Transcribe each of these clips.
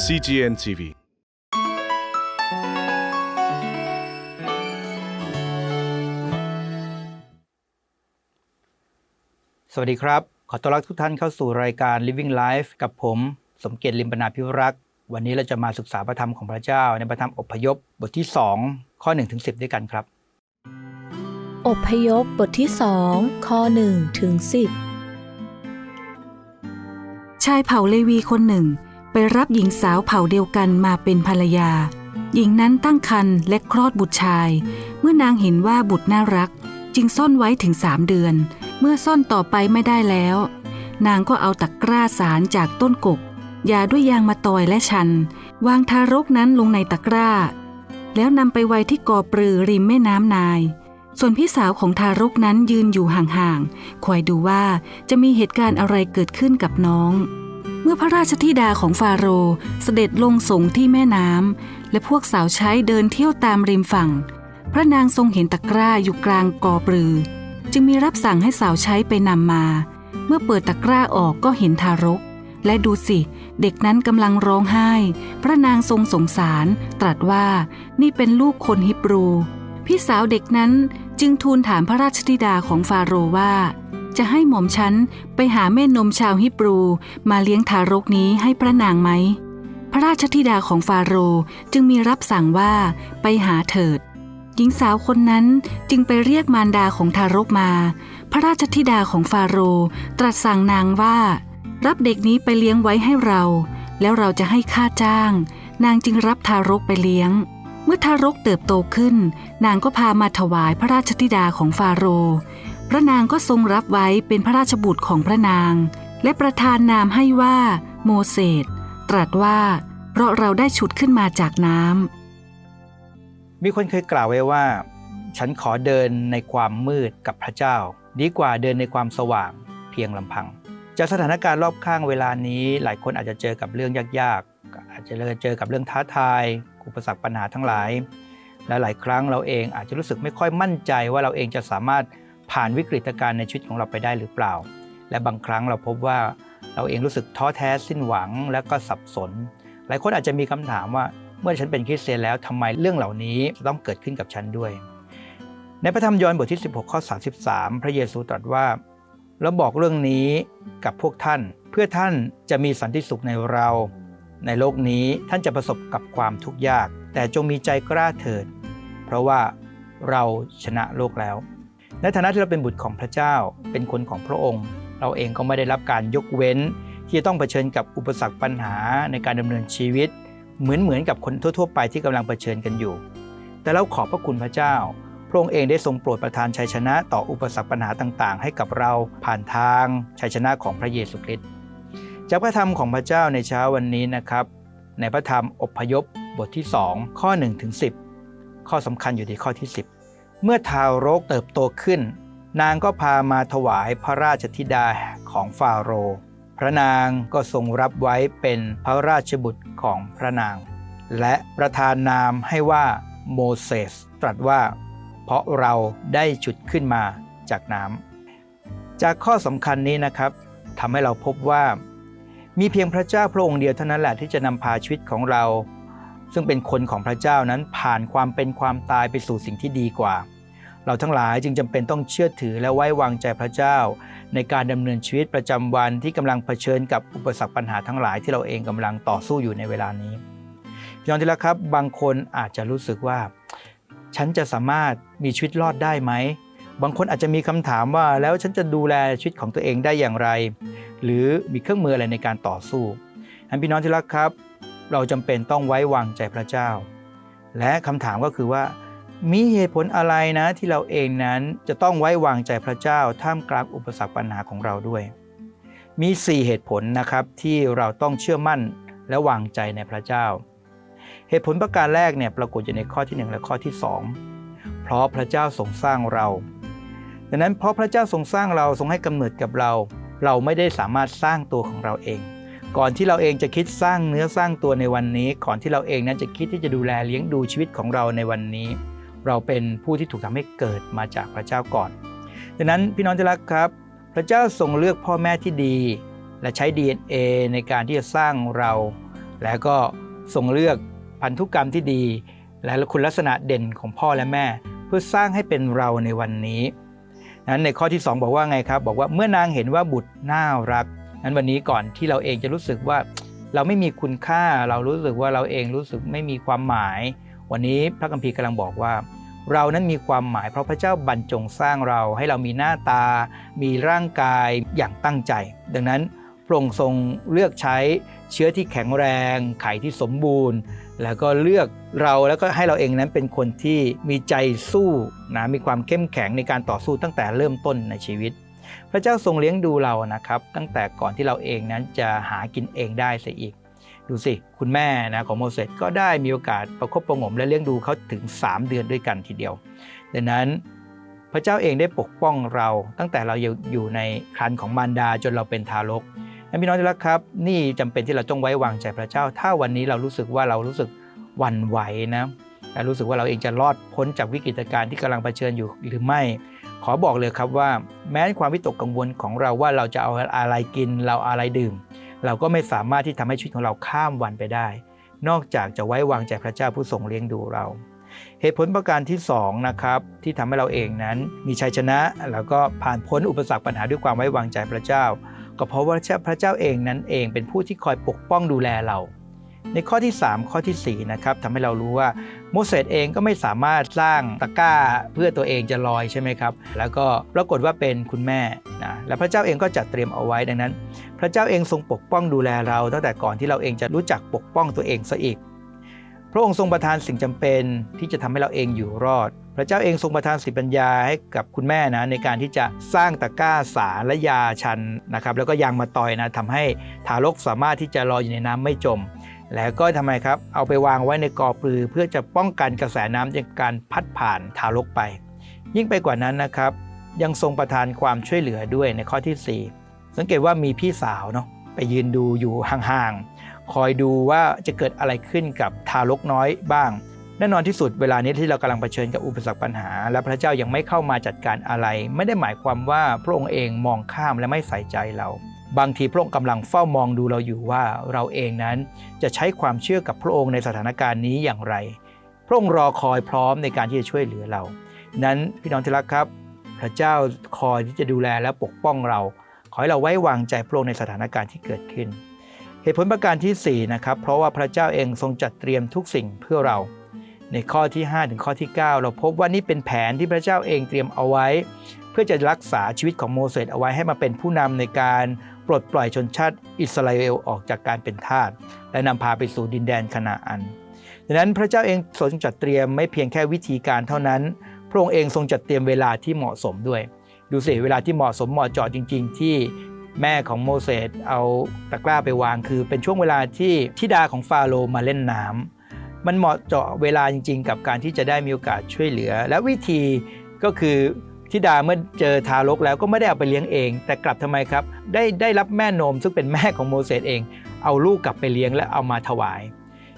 CGN TV สวัสดีครับ ขอต้อนรับทุกท่านเข้าสู่รายการ Living Life กับผม สมเกียรติลิมปนาพิรักษ์ วันนี้เราจะมาศึกษาพระธรรมของพระเจ้า ในพระธรรมอพยพบทที่ 2 ข้อ1ถึง10 ด้วยกันครับ อพยพบทที่สองข้อ1ถึง10 ชายเผ่าเลวีคนหนึ่ง ไปรับหญิงสาวเผ่าเดียวกันมาเป็นภรรยา หญิงนั้นตั้งครรภ์และคลอดบุตรชาย เมื่อนางเห็นว่าบุตรน่ารัก จึงซ่อนไว้ถึงสามเดือน เมื่อซ่อนต่อไปไม่ได้แล้ว นางก็เอาตะกร้าสารจากต้นกกยาด้วยยางมาตอยและชัน วางทารกนั้นลงในตะกร้า แล้วนำไปไว้ที่กอปรือริมแม่น้ำนาย ส่วนพี่สาวของทารกนั้นยืนอยู่ห่างๆคอยดูว่าจะมีเหตุการณ์อะไรเกิดขึ้นกับน้อง เมื่อพระราชธิดาของฟาโรห์เสด็จลงสงที่แม่น้ำและพวกสาวใช้เดินเที่ยวตามริมฝั่ง พระนางทรงเห็นตะกร้าอยู่กลางกอปรือ จึงมีรับสั่งให้สาวใช้ไปนำมา เมื่อเปิดตะกร้าออกก็เห็นทารก และดูสิ เด็กนั้นกำลังร้องไห้ พระนางทรงสงสาร ตรัสว่านี่เป็นลูกคนฮิบรู พี่สาวเด็กนั้นจึงทูลถามพระราชธิดาของฟาโรห์ว่า จะให้หม่อมฉันไปหาแม่นมชาวฮิบรูมาเลี้ยงทารกนี้ให้พระนางไหม พระราชธิดาของฟาโรจึงมีรับสั่งว่าไปหาเถิด หญิงสาวคนนั้นจึงไปเรียกมารดาของทารกมา พระราชธิดาของฟาโรตรัสสั่งนางว่า รับเด็กนี้ไปเลี้ยงไว้ให้เรา แล้วเราจะให้ค่าจ้าง นางจึงรับทารกไปเลี้ยงเมื่อทารกเติบโตขึ้น นางก็พามาถวายพระราชธิดาของฟาโร ระนางก็ทรงรับไว้เป็นพระราชบุตรของพระนาง และประทานนามให้ว่า โมเสสตรัสว่า เพราะเราได้ฉุดขึ้นมาจากน้ำมีคนเคยกล่าวไว้ว่า ฉันขอเดินในความมืดกับพระเจ้า ดีกว่าเดินในความสว่างเพียงลำพัง จากสถานการณ์รอบข้างเวลานี้หลายคนอาจจะเจอกับเรื่องยากๆ อาจจะเจอกับเรื่องท้าทายอุปสรรคปัญหาทั้งหลายและหลายครั้งเราเองอาจจะรู้สึกไม่ค่อยมั่นใจว่าเราเองจะสามารถ ผ่านวิกฤตการณ์ในชีวิตของเราไปได้หรือเปล่า และบางครั้งเราพบว่าเราเองรู้สึกท้อแท้สิ้นหวังและก็สับสน หลายคนอาจจะมีคำถามว่าเมื่อฉันเป็นคริสเตียนแล้วทำไมเรื่องเหล่านี้จะต้องเกิดขึ้นกับฉันด้วย ในพระธรรมยอห์นบทที่ 16 ข้อ 33 พระเยซูตรัสว่าแล้วบอกเรื่องนี้กับพวกท่าน เพื่อท่านจะมีสันติสุขในเรา ในโลกนี้ท่านจะประสบกับความทุกข์ยาก แต่จงมีใจกล้าเถิด เพราะว่าเราชนะโลกแล้ว ในฐานะที่เราเป็นบุตรของพระเจ้าเป็นคนของพระองค์ เราเองก็ไม่ได้รับการยกเว้น ที่จะต้องเผชิญกับอุปสรรคปัญหาในการดำเนินชีวิต เหมือนเหมือนกับคนทั่ว ๆ ไปที่กำลังเผชิญกันอยู่ แต่เราขอบพระคุณพระเจ้า พระองค์เองได้ทรงโปรดประทานชัยชนะต่ออุปสรรคปัญหาต่าง ๆ ให้กับเราผ่านทางชัยชนะของพระเยซูคริสต์จากพระธรรมของพระเจ้าในเช้าวันนี้นะครับในพระธรรมอพยพบทที่ 2 ข้อ1ถึง10 ข้อสำคัญอยู่ที่ข้อที่ 10 เมื่อทารกเติบโตขึ้น นางก็พามาถวายพระราชธิดาของฟาโรห์พระนางก็ทรงรับไว้เป็นพระราชบุตรของพระนาง และประทานนามให้ว่าโมเสสตรัสว่า เพราะเราได้ฉุดขึ้นมาจากน้ำจากข้อสำคัญนี้นะครับทำให้เราพบว่า มีเพียงพระเจ้าพระองค์เดียวเท่านั้นแหละที่จะนำพาชีวิตของเรา ซึ่งเป็นคนของพระเจ้านั้นผ่านความเป็นความตายไปสู่สิ่งที่ดีกว่า เราทั้งหลายจึงจำเป็นต้องเชื่อถือและไว้วางใจพระเจ้า ในการดำเนินชีวิตประจำวันที่กำลังเผชิญกับอุปสรรคปัญหาทั้งหลายที่เราเองกำลังต่อสู้อยู่ในเวลานี้พี่น้องที่รักครับ บางคนอาจจะรู้สึกว่า ฉันจะสามารถมีชีวิตรอดได้ไหมบางคนอาจจะมีคำถามว่าแล้วฉันจะดูแลชีวิตของตัวเองได้อย่างไร หรือมีเครื่องมืออะไรในการต่อสู้อันพี่น้องที่รักครับ เราจำเป็นต้องไว้วางใจพระเจ้า และคำถามก็คือว่ามีเหตุผลอะไรนะที่เราเองนั้นจะต้องไว้วางใจพระเจ้าท่ามกลางอุปสรรคปัญหาของเราด้วย มี 4 เหตุผลนะครับที่เราต้องเชื่อมั่นและวางใจในพระเจ้า เหตุผลประการแรกเนี่ยปรากฏอยู่ในข้อที่ 1 และข้อที่ 2 เพราะพระเจ้าทรงสร้างเรา ดังนั้นเพราะพระเจ้าทรงสร้างเราทรงให้กำเนิดกับเรา เราไม่ได้สามารถสร้างตัวของเราเอง ก่อนที่เราเองจะคิดสร้างเนื้อสร้างตัวในวันนี้ ก่อนที่เราเองนั้นจะคิดที่จะดูแลเลี้ยงดูชีวิตของเราในวันนี้ เราเป็นผู้ที่ถูกทำให้เกิดมาจากพระเจ้าก่อนดังนั้นพี่น้องที่รักครับ พระเจ้าทรงเลือกพ่อแม่ที่ดี และใช้ DNA ในการที่จะสร้างเรา แล้วก็ทรงเลือกพันธุกรรมที่ดี และคุณลักษณะเด่นของพ่อและแม่ เพื่อสร้างให้เป็นเราในวันนี้นั้นในข้อที่ 2 บอกว่าไงครับ บอกว่าเมื่อนางเห็นว่าบุตรน่ารัก นั้นวันนี้ก่อนที่เราเองจะรู้สึกว่าเราไม่มีคุณค่าเรารู้สึกว่าเราเองรู้สึกไม่มีความหมาย วันนี้พระคัมภีร์กำลังบอกว่า เรานั้นมีความหมายเพราะพระเจ้าบรรจงสร้างเราให้เรามีหน้าตา มีร่างกายอย่างตั้งใจ ดังนั้นพระองค์ทรงเลือกใช้เชื้อที่แข็งแรง ไข่ที่สมบูรณ์ แล้วก็เลือกเราแล้วก็ให้เราเองนั้นเป็นคนที่มีใจสู้นะมีความเข้มแข็งในการต่อสู้ตั้งแต่เริ่มต้นในชีวิต พระเจ้าทรงเลี้ยงดูเรานะครับ ตั้งแต่ก่อนที่เราเองนั้นจะหากินเองได้เสียอีก ดูสิ คุณแม่นะของโมเสสก็ได้มีโอกาสประคบประงมและเลี้ยงดูเขาถึง 3 เดือนด้วยกันทีเดียว ดังนั้นพระเจ้าเองได้ปกป้องเราตั้งแต่เราอยู่ในครันของมารดาจนเราเป็นทารกและพี่น้องที่รักครับ นี่จำเป็นที่เราต้องไว้วางใจพระเจ้า ถ้าวันนี้เรารู้สึกว่าเรารู้สึกหวั่นไหวนะและรู้สึกว่าเราเองจะรอดพ้นจากวิกฤตการณ์ที่กำลังเผชิญอยู่หรือไม่ ขอบอกเลยครับว่าแม้ความวิตกกังวลของเราว่าเราจะเอาอะไรกินเราอะไรดื่ม เราก็ไม่สามารถที่ทำให้ชีวิตของเราข้ามวันไปได้ นอกจากจะไว้วางใจพระเจ้าผู้ทรงเลี้ยงดูเรา เหตุผลประการที่2นะครับที่ทำให้เราเองนั้นมีชัยชนะแล้วก็ผ่านพ้นอุปสรรคปัญหาด้วยความไว้วางใจพระเจ้า ก็เพราะว่าพระเจ้าเองนั้นเองเป็นผู้ที่คอยปกป้องดูแลเรา ในข้อที่ 3 ข้อที่ 4 นะครับทำให้เรารู้ว่าโมเสสเองก็ไม่สามารถสร้างตะกร้าเพื่อตัวเองจะลอยใช่ไหมครับ แล้วก็ปรากฏว่าเป็นคุณแม่นะและพระเจ้าเองก็จัดเตรียมเอาไว้ดังนั้น พระเจ้าเองทรงปกป้องดูแลเรา ตั้งแต่ก่อนที่เราเองจะรู้จักปกป้องตัวเองซะอีก พระองค์ทรงประทานสิ่งจำเป็นที่จะทำให้เราเองอยู่รอด พระเจ้าเองทรงประทานสิปัญญาให้กับคุณแม่นะในการที่จะสร้างตะกร้าสารและยาชันนะครับแล้วก็ยางมาตอยนะทำให้ทารกสามารถที่จะลอยอยู่ในน้ำไม่จม แล้วก็ทำไมครับ เอาไปวางไว้ในกอปลือ เพื่อจะป้องกันกระแสน้ำจากการพัดผ่านทารกไป ยิ่งไปกว่านั้นนะครับ ยังทรงประทานความช่วยเหลือด้วยในข้อที่ 4 สังเกตว่ามีพี่สาวเนาะไปยืนดูอยู่ห่างๆ คอยดูว่าจะเกิดอะไรขึ้นกับทารกน้อยบ้าง แน่นอนที่สุดเวลานี้ที่เรากำลังเผชิญกับอุปสรรคปัญหา และพระเจ้ายังไม่เข้ามาจัดการอะไร ไม่ได้หมายความว่าพระองค์เองมองข้ามและไม่ใส่ใจเรา บางทีพระองค์กำลังเฝ้ามองดูเราอยู่ว่าเราเองนั้นจะใช้ความเชื่อกับพระองค์ในสถานการณ์นี้อย่างไร พระองค์รอคอยพร้อมในการที่จะช่วยเหลือเรา นั้นพี่น้องที่รักครับ พระเจ้าคอยที่จะดูแลและปกป้องเรา ขอให้เราไว้วางใจพระองค์ในสถานการณ์ที่เกิดขึ้น เหตุผลประการที่4นะครับเพราะว่าพระเจ้าเองทรงจัดเตรียมทุกสิ่งเพื่อเรา ในข้อที่5ถึงข้อที่ 9 เราพบว่านี่เป็นแผนที่พระเจ้าเองเตรียมเอาไว้ เพื่อจะรักษาชีวิตของโมเสสเอาไว้ให้มาเป็นผู้นำในการ ปลดปล่อยชนชาติอิสราเอลออกจากการเป็นทาสและนำพาไปสู่ดินแดนคณาอัน ดังนั้นพระเจ้าเองทรงจัดเตรียมไม่เพียงแค่วิธีการเท่านั้น พระองค์เองทรงจัดเตรียมเวลาที่เหมาะสมด้วย ดูสิเวลาที่เหมาะสมเหมาะเจาะจริง ๆ ที่แม่ของโมเสสเอาตะกร้าไปวางคือ เป็นช่วงเวลาที่ทิดาของฟาโรมาเล่นน้ำมันเหมาะเจาะเวลาจริง ๆ กับการที่จะได้มีโอกาสช่วยเหลือ และวิธีก็คือ ทิดาเมื่อเจอทารกแล้วก็ไม่ได้เอาไปเลี้ยงเอง แต่กลับทำไมครับ ได้ได้รับแม่นมซึ่งเป็นแม่ของโมเสสเอง เอาลูกกลับไปเลี้ยงและเอามาถวาย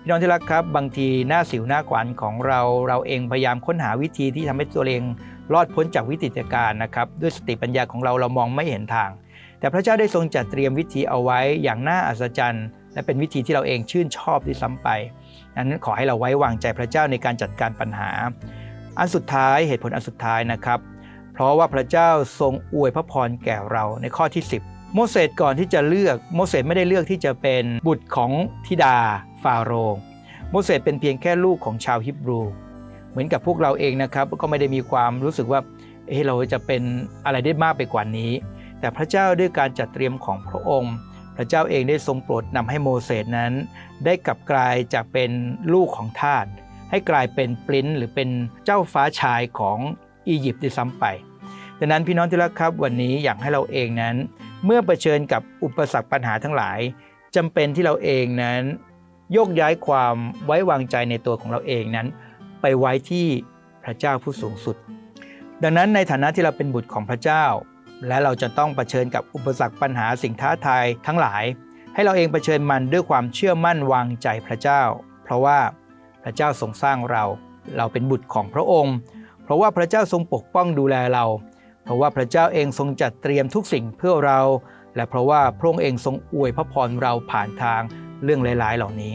พี่น้องที่รักครับ บางทีหน้าสิวหน้าขวานของเราเราเองพยายามค้นหาวิธีที่ทำให้ตัวเองรอดพ้นจากวิกฤตการณ์นะครับ ด้วยสติปัญญาของเราเรามองไม่เห็นทาง แต่พระเจ้าได้ทรงจัดเตรียมวิธีเอาไว้อย่างน่าอัศจรรย์ และเป็นวิธีที่เราเองชื่นชอบที่ซ้ำไปนั้นขอให้เราไว้วางใจพระเจ้าในการจัดการปัญหา อันสุดท้ายเหตุผลอันสุดท้ายนะครับ เพราะว่าพระเจ้าทรงอวยพระพรแก่เราในข้อที่ 10 โมเสสก่อนที่จะเลือกโมเสสไม่ได้เลือกที่จะเป็นบุตรของธิดาฟาโรห์โมเสสเป็นเพียงแค่ลูกของชาวฮิบรู เหมือนกับพวกเราเองนะครับก็ไม่ได้มีความรู้สึกว่าเฮ้เราจะเป็นอะไรได้มากไปกว่านี้ แต่พระเจ้าด้วยการจัดเตรียมของพระองค์ พระเจ้าเองได้ทรงโปรดนำให้โมเสสนั้น ได้กลับกลายจากเป็นลูกของทาสให้กลายเป็นปริ้นหรือเป็นเจ้าฟ้าชายของ อียิปต์ด้วยซ้ำไป ดังนั้นพี่น้องที่รักครับวันนี้อยากให้เราเองนั้น เมื่อเผชิญกับอุปสรรคปัญหาทั้งหลายจำเป็นที่เราเองนั้น โยกย้ายความไว้วางใจในตัวของเราเองนั้น ไปไว้ที่พระเจ้าผู้สูงสุด ดังนั้นในฐานะที่เราเป็นบุตรของพระเจ้า และเราจะต้องเผชิญกับอุปสรรคปัญหาสิ่งท้าทายทั้งหลาย ให้เราเองเผชิญมันด้วยความเชื่อมั่นวางใจพระเจ้า เพราะว่าพระเจ้าทรงสร้างเรา เราเป็นบุตรของพระองค์ เพราะว่าพระเจ้าทรงปกป้องดูแลเรา เพราะว่าพระเจ้าเองทรงจัดเตรียมทุกสิ่งเพื่อเรา และเพราะว่าพระองค์เองทรงอวยพระพรเราผ่านทางเรื่องหลาย ๆ เหล่านี้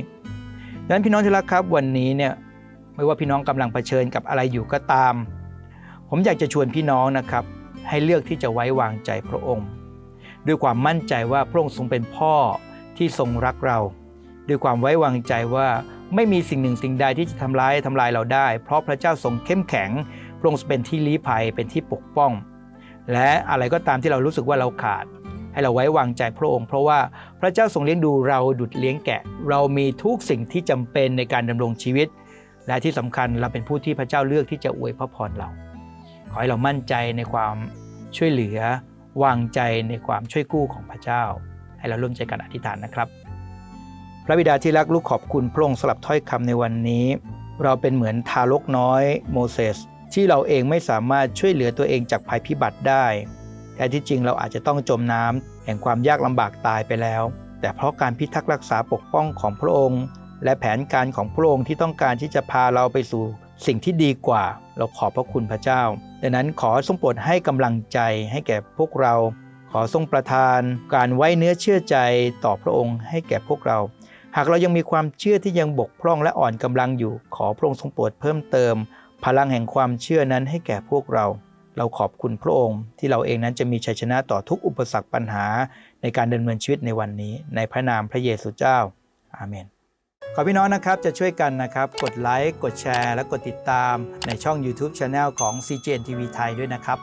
ดังนั้นพี่น้องที่รักครับวันนี้เนี่ยไม่ว่าพี่น้องกำลังเผชิญกับอะไรอยู่ก็ตาม ผมอยากจะชวนพี่น้องนะครับ ให้เลือกที่จะไว้วางใจพระองค์ ด้วยความมั่นใจว่าพระองค์ทรงเป็นพ่อที่ทรงรักเรา ด้วยความไว้วางใจว่าไม่มีสิ่งหนึ่งสิ่งใดที่จะทำร้ายทำลายเราได้ เพราะพระเจ้าทรงเข้มแข็ง ระองค์เป็นที่ลี้ภัยเป็นที่ปกป้อง และอะไรก็ตามที่เรารู้สึกว่าเราขาด ให้เราไว้วางใจพระองค์ เพราะว่าพระเจ้าทรงเลี้ยงดูเราดุดเลี้ยงแกะ เรามีทุกสิ่งที่จำเป็นในการดำรงชีวิต และที่สำคัญเราเป็นผู้ที่พระเจ้าเลือกที่จะอวยพระพรเรา ขอให้เรามั่นใจในความช่วยเหลือ วางใจในความช่วยกู้ของพระเจ้า ให้เราร่วมใจกันอธิษฐานนะครับ พระบิดาที่รักลูกขอบคุณพระองค์สำหรับถ้อยคำในวันนี้ เราเป็นเหมือนทารกน้อยโมเสส ที่เราเองไม่สามารถช่วยเหลือตัวเองจากภัยพิบัติได้ แต่ที่จริงเราอาจจะต้องจมน้ำแห่งความยากลำบากตายไปแล้ว แต่เพราะการพิทักษ์รักษาปกป้องของพระองค์ และแผนการของพระองค์ที่ต้องการที่จะพาเราไปสู่ สิ่งที่ดีกว่า เราขอบพระคุณพระเจ้า ดังนั้นขอทรงโปรดให้กำลังใจให้แก่พวกเรา ขอทรงประทาน การไว้เนื้อเชื่อใจต่อพระองค์ให้แก่พวกเราหากเรายังมีความเชื่อที่ยังบกพร่องและอ่อนกำลังอยู่ ขอพระองค์ทรงโปรดเพิ่มเติม พลังแห่งความเชื่อนั้นให้แก่พวกเรา เราขอบคุณพระองค์ ที่เราเองนั้นจะมีชัยชนะต่อทุกอุปสรรคปัญหาในการดำเนินชีวิตในวันนี้ ในพระนามพระเยซูเจ้า อาเมนขอพี่น้องนะครับจะช่วยกันนะครับ กดไลค์กดแชร์ และกดติดตามในช่อง YouTube Channel ของ CGN TV ไทยด้วยนะครับ